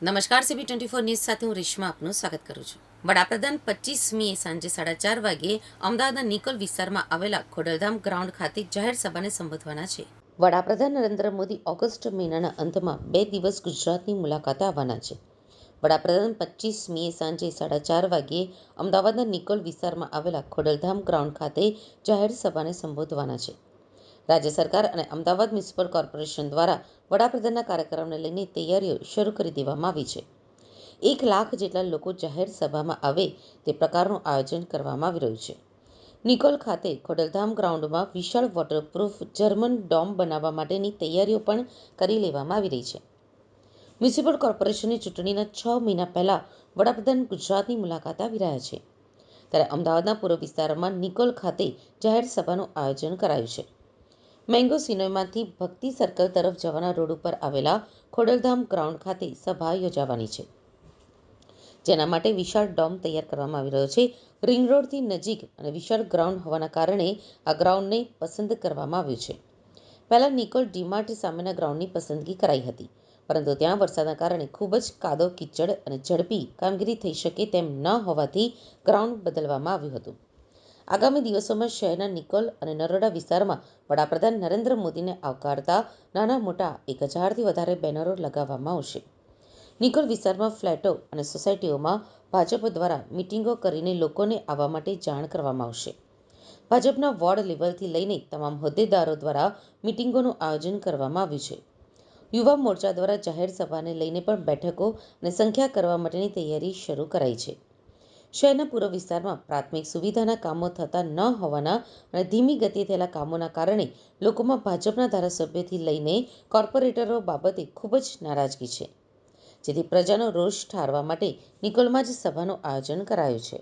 નમસ્કાર CB twenty four news સાથે હું રેશમા આપનું સ્વાગત કરું છું. વડાપ્રધાન પચીસમીએ સાંજે સાડા ચાર વાગ્યે અમદાવાદના નિકોલ વિસ્તારમાં આવેલા ખોડલધામ ગ્રાઉન્ડ ખાતે જાહેર સભાને સંબોધવાના છે. વડાપ્રધાન નરેન્દ્ર મોદી ઓગસ્ટ મહિનાના અંતમાં બે દિવસ ગુજરાતની મુલાકાતે આવવાના છે. વડાપ્રધાન પચીસમીએ સાંજે સાડા ચાર વાગ્યે અમદાવાદના નિકોલ વિસ્તારમાં આવેલા ખોડલધામ ગ્રાઉન્ડ ખાતે જાહેર સભાને સંબોધવાના છે. રાજ્ય સરકાર અને અમદાવાદ મ્યુનિસિપલ કોર્પોરેશન દ્વારા વડાપ્રધાનના કાર્યક્રમને લઈને તૈયારીઓ શરૂ કરી દેવામાં આવી છે. એક લાખ જેટલા લોકો જાહેર સભામાં આવે તે પ્રકારનું આયોજન કરવામાં આવી રહ્યું છે. નિકોલ ખાતે ખોડલધામ ગ્રાઉન્ડમાં વિશાળ વોટરપ્રૂફ જર્મન ડોમ બનાવવા માટેની તૈયારીઓ પણ કરી લેવામાં આવી રહી છે. મ્યુનિસિપલ કોર્પોરેશનની ચૂંટણીના છ મહિના પહેલાં વડાપ્રધાન ગુજરાતની મુલાકાત આવી રહ્યા છે. ત્યારે અમદાવાદના પૂર્વ વિસ્તારમાં નિકોલ ખાતે જાહેર સભાનું આયોજન કરાયું છે. મેંગો સિનેમાથી ભક્તિ સર્કલ તરફ જવાના રોડ ઉપર આવેલા ખોડલધામ ગ્રાઉન્ડ ખાતે સભા યોજાવાની છે. જેના માટે વિશાળ ડોમ તૈયાર કરવામાં આવી રહ્યો છે. રિંગ રોડથી નજીક અને વિશાળ ગ્રાઉન્ડ હોવાના કારણે આ ગ્રાઉન્ડને પસંદ કરવામાં આવ્યું છે. પહેલા નિકોલ ડીમાર્ટ સામેના ગ્રાઉન્ડની પસંદગી કરાઈ હતી, પરંતુ ત્યાં વરસાદના કારણે ખૂબ જ કાદો, કીચડ અને ઝડપી કામગીરી થઈ શકે તેમ ન હોવાથી ગ્રાઉન્ડ બદલવામાં આવ્યું હતું. આગામી દિવસોમાં શહેરના નિકોલ અને નરોડા વિસ્તારમાં વડાપ્રધાન નરેન્દ્ર મોદીને આવકારતા નાના મોટા એક હજારથી વધારે બેનરો લગાવવામાં આવશે. નિકોલ વિસ્તારમાં ફ્લેટો અને સોસાયટીઓમાં ભાજપ દ્વારા મિટિંગો કરીને લોકોને આવવા માટે જાણ કરવામાં આવશે. ભાજપના વોર્ડ લેવલથી લઈને તમામ હોદ્દેદારો દ્વારા મિટિંગોનું આયોજન કરવામાં આવ્યું છે. યુવા મોરચા દ્વારા જાહેર સભાને લઈને પણ બેઠકો અને સંખ્યા કરવા માટેની તૈયારી શરૂ કરાઈ છે. શહેરના પૂર્વ વિસ્તારમાં પ્રાથમિક સુવિધાના કામો થતા ન હોવાના અને ધીમી ગતિએ થયેલા કામોના કારણે લોકોમાં ભાજપના ધારાસભ્યથી લઈને કોર્પોરેટરો બાબતે ખૂબ જ નારાજગી છે. જેથી પ્રજાનો રોષ ઠારવા માટે નિકોલમાં જ સભાનું આયોજન કરાયું છે.